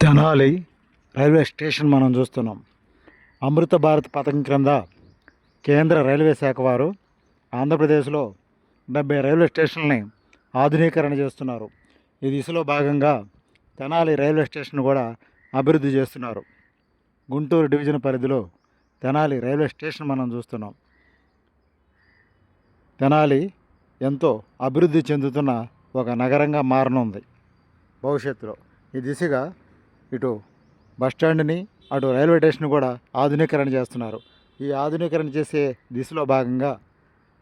Tenali railway station మనం చూస్తున్నాం. అమృత భారత్ పథకం క్రింద కేంద్ర రైల్వే శాఖ వారు ఆంధ్రప్రదేశ్లో డెబ్బై రైల్వే స్టేషన్ని ఆధునీకరణ చేస్తున్నారు. ఈ దిశలో భాగంగా తెనాలి రైల్వే స్టేషన్ కూడా అభివృద్ధి చేస్తున్నారు. గుంటూరు డివిజన్ పరిధిలో తెనాలి రైల్వే స్టేషన్ మనం చూస్తున్నాం. తెనాలి ఎంతో అభివృద్ధి చెందుతున్న ఒక నగరంగా మారనుంది. భవిష్యత్తులో ఈ దిశగా ఇటు బస్టాండ్ని అటు రైల్వే స్టేషన్ కూడా ఆధునీకరణ చేస్తున్నారు. ఈ ఆధునీకరణ చేసే దిశలో భాగంగా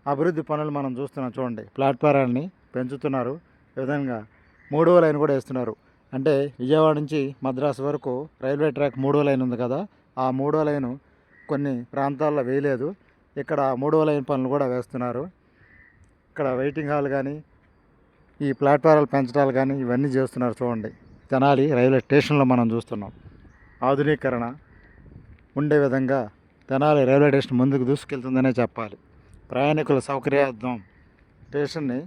అభివృద్ధి పనులు మనం చూస్తున్నాం. చూడండి ప్లాట్ఫారాన్ని పెంచుతున్నారు. ఈ విధంగా మూడవ లైన్ కూడా వేస్తున్నారు. అంటే విజయవాడ నుంచి మద్రాసు వరకు రైల్వే ట్రాక్ మూడో లైన్ ఉంది కదా ఆ మూడో లైను కొన్ని ప్రాంతాల్లో వేయలేదు. ఇక్కడ మూడవ లైన్ పనులు కూడా వేస్తున్నారు. ఇక్కడ వెయిటింగ్ హాల్ కానీ ఈ ప్లాట్ఫారాలు పెంచడాలు కానీ ఇవన్నీ చేస్తున్నారు. చూడండి. తెనాలి రైల్వే స్టేషన్లో మనం చూస్తున్నాం. ఆధునీకరణ ఉండే విధంగా తెనాలి రైల్వే స్టేషన్ ముందుకు దూసుకెళ్తుందనే చెప్పాలి. ప్రయాణికుల సౌకర్యార్థం స్టేషన్ని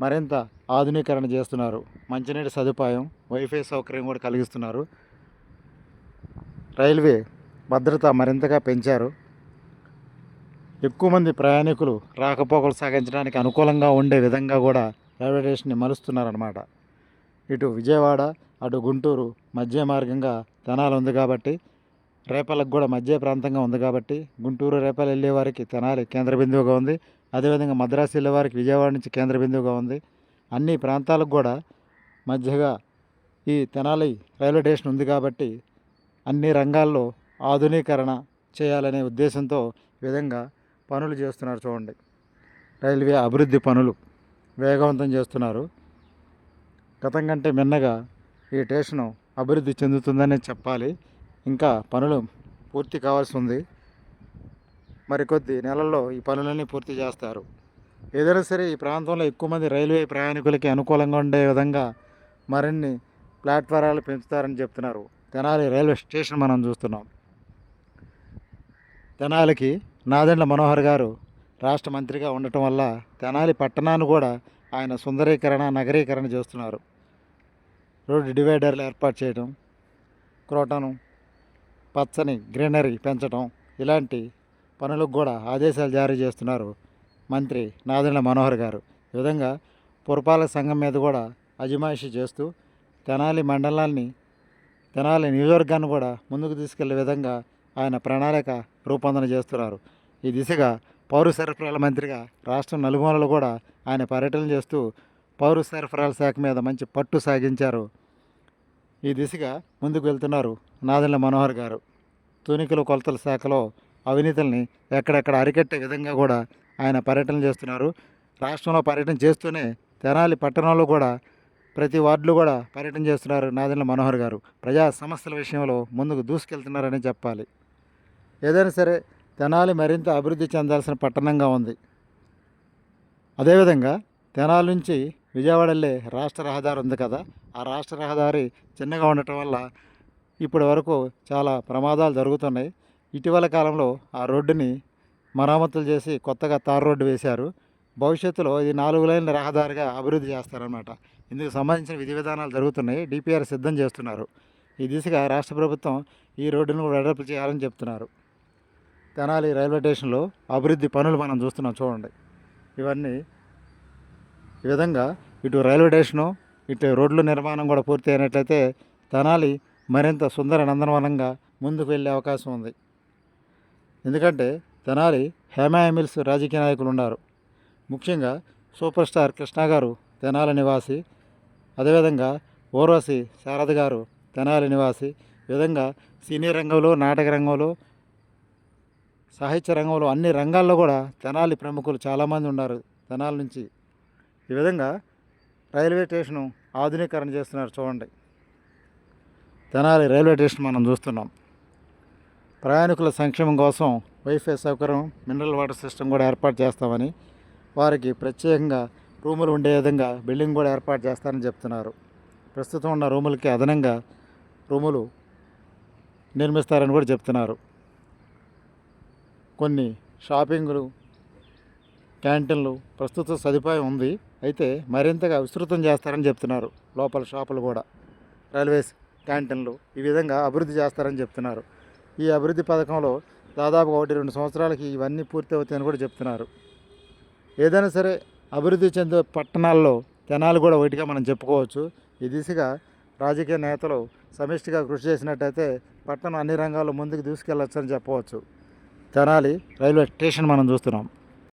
మరింత ఆధునీకరణ చేస్తున్నారు. మంచినీటి సదుపాయం వైఫై సౌకర్యం కూడా కలిగిస్తున్నారు. రైల్వే భద్రత మరింతగా పెంచారు. ఎక్కువ మంది ప్రయాణికులు రాకపోకలు సాగించడానికి అనుకూలంగా ఉండే విధంగా కూడా రైల్వే స్టేషన్ని మలుస్తున్నారన్నమాట. ఇటు విజయవాడ అటు గుంటూరు మధ్య మార్గంగా తెనాలి ఉంది కాబట్టి రేపలకు కూడా మధ్య ప్రాంతంగా ఉంది కాబట్టి గుంటూరు రేపలు వెళ్ళే వారికి తెనాలి కేంద్ర బిందువుగా ఉంది. అదేవిధంగా మద్రాసు వెళ్ళే వారికి విజయవాడ నుంచి కేంద్ర బిందువుగా ఉంది. అన్ని ప్రాంతాలకు కూడా మధ్యగా ఈ తెనాలి రైల్వే స్టేషన్ ఉంది కాబట్టి అన్ని రంగాల్లో ఆధునీకరణ చేయాలనే ఉద్దేశంతో ఈ విధంగా పనులు చేస్తున్నారు చూడండి. రైల్వే అభివృద్ధి పనులు వేగవంతం చేస్తున్నారు. గతం కంటే మిన్నగా ఈ స్టేషను అభివృద్ధి చెందుతుందనే చెప్పాలి. ఇంకా పనులు పూర్తి కావాల్సి ఉంది. మరికొద్ది నెలల్లో ఈ పనులన్నీ పూర్తి చేస్తారు. ఏదైనా సరే ఈ ప్రాంతంలో ఎక్కువ మంది రైల్వే ప్రయాణికులకి అనుకూలంగా ఉండే విధంగా మరిన్ని ప్లాట్ఫారాలు పెంచుతారని చెప్తున్నారు. తెనాలి రైల్వే స్టేషన్ మనం చూస్తున్నాం. తెనాలికి నాదెండ్ల మనోహర్ గారు రాష్ట్ర మంత్రిగా ఉండటం వల్ల తెనాలి పట్టణాన్ని కూడా ఆయన సుందరీకరణ నగరీకరణ చేస్తున్నారు. రోడ్డు డివైడర్లు ఏర్పాటు చేయడం క్రోటను పచ్చని గ్రీనరీ పెంచడం ఇలాంటి పనులకు కూడా ఆదేశాలు జారీ చేస్తున్నారు మంత్రి నాదెండ్ల మనోహర్ గారు. ఈ విధంగా పురపాలక సంఘం మీద కూడా అజమాయిషి చేస్తూ తెనాలి మండలాన్ని తెనాలి నియోజకవర్గాన్ని కూడా ముందుకు తీసుకెళ్ళే విధంగా ఆయన ప్రణాళిక రూపొందన చేస్తున్నారు. ఈ దిశగా పౌర సరఫరాల మంత్రిగా రాష్ట్రం నలుమూలలు కూడా ఆయన పర్యటన చేస్తూ పౌర సరఫరాల శాఖ మీద మంచి పట్టు సాగించారు. ఈ దిశగా ముందుకు వెళ్తున్నారు నాదెండ్ల మనోహర్ గారు. తునికల కొలతల శాఖలో అవినీతుల్ని ఎక్కడెక్కడ అరికట్టే విధంగా కూడా ఆయన పర్యటన చేస్తున్నారు. రాష్ట్రంలో పర్యటన చేస్తూనే తెనాలి పట్టణంలో కూడా ప్రతి వార్డులో కూడా పర్యటన చేస్తున్నారు నాదెండ్ల మనోహర్ గారు. ప్రజా సమస్యల విషయంలో ముందుకు దూసుకెళ్తున్నారని చెప్పాలి. ఏదైనా సరే తెనాలి మరింత అభివృద్ధి చెందాల్సిన పట్టణంగా ఉంది. అదేవిధంగా తెనాలి నుంచి విజయవాడ వెళ్ళే రాష్ట్ర రహదారి ఉంది కదా ఆ రాష్ట్ర రహదారి చిన్నగా ఉండటం వల్ల ఇప్పటి వరకు చాలా ప్రమాదాలు జరుగుతున్నాయి. ఇటీవల కాలంలో ఆ రోడ్డుని మరామతులు చేసి కొత్తగా తార్ రోడ్డు వేశారు. భవిష్యత్తులో ఇది నాలుగు లైన్ల రహదారిగా అభివృద్ధి చేస్తారన్నమాట. ఇందుకు సంబంధించిన విధి విధానాలు జరుగుతున్నాయి డిపిఆర్ సిద్ధం చేస్తున్నారు. ఈ దిశగా రాష్ట్ర ప్రభుత్వం ఈ రోడ్డును కూడా వెడల్పు చేయాలని చెప్తున్నారు. తెనాలి రైల్వే స్టేషన్లో అభివృద్ధి పనులు మనం చూస్తున్నాం చూడండి. ఇవన్నీ ఈ విధంగా ఇటు రైల్వే స్టేషను ఇటు రోడ్ల నిర్మాణం కూడా పూర్తి అయినట్లయితే తెనాలి మరింత సుందర నందనవనంగా ముందుకు వెళ్ళే అవకాశం ఉంది. ఎందుకంటే తెనాలి హేమా మిల్స్ రాజకీయ నాయకులు ఉన్నారు. ముఖ్యంగా సూపర్ స్టార్ కృష్ణ గారు తెనాలి నివాసి అదేవిధంగా ఓర్వశి శారద గారు తెనాలి నివాసి ఈ విధంగా సినీ రంగంలో నాటక రంగంలో సాహిత్య రంగంలో అన్ని రంగాల్లో కూడా తెనాలి ప్రముఖులు చాలామంది ఉన్నారు తెనాలి నుంచి. ఈ విధంగా రైల్వే స్టేషను ఆధునీకరణ చేస్తున్నారు చూడండి. తెనాలి రైల్వే స్టేషన్ మనం చూస్తున్నాం. ప్రయాణికుల సంక్షేమం కోసం వైఫై సౌకర్యం మినరల్ వాటర్ సిస్టమ్ కూడా ఏర్పాటు చేస్తామని వారికి ప్రత్యేకంగా రూములు ఉండే విధంగా బిల్డింగ్ కూడా ఏర్పాటు చేస్తారని చెప్తున్నారు. ప్రస్తుతం ఉన్న రూములకి అదనంగా రూములు నిర్మిస్తారని కూడా చెప్తున్నారు. కొన్ని షాపింగ్లు క్యాంటీన్లు ప్రస్తుత సదుపాయం ఉంది. అయితే మరింతగా విస్తృతం చేస్తారని చెప్తున్నారు. లోపల షాపులు కూడా. రైల్వేస్ క్యాంటీన్లు ఈ విధంగా అభివృద్ధి చేస్తారని చెప్తున్నారు. ఈ అభివృద్ధి పథకంలో దాదాపు ఒకటి రెండు సంవత్సరాలకి ఇవన్నీ పూర్తి అవుతాయని కూడా చెప్తున్నారు. ఏదైనా సరే అభివృద్ధి చెందే పట్టణాల్లో తెనాలు కూడా ఒకటిగా మనం చెప్పుకోవచ్చు. ఈ దిశగా రాజకీయ నేతలు సమిష్టిగా కృషి చేసినట్టయితే పట్టణం అన్ని రంగాల్లో ముందుకు తీసుకెళ్ళొచ్చని చెప్పవచ్చు. తెనాలి రైల్వే స్టేషన్ మనం చూస్తున్నాం.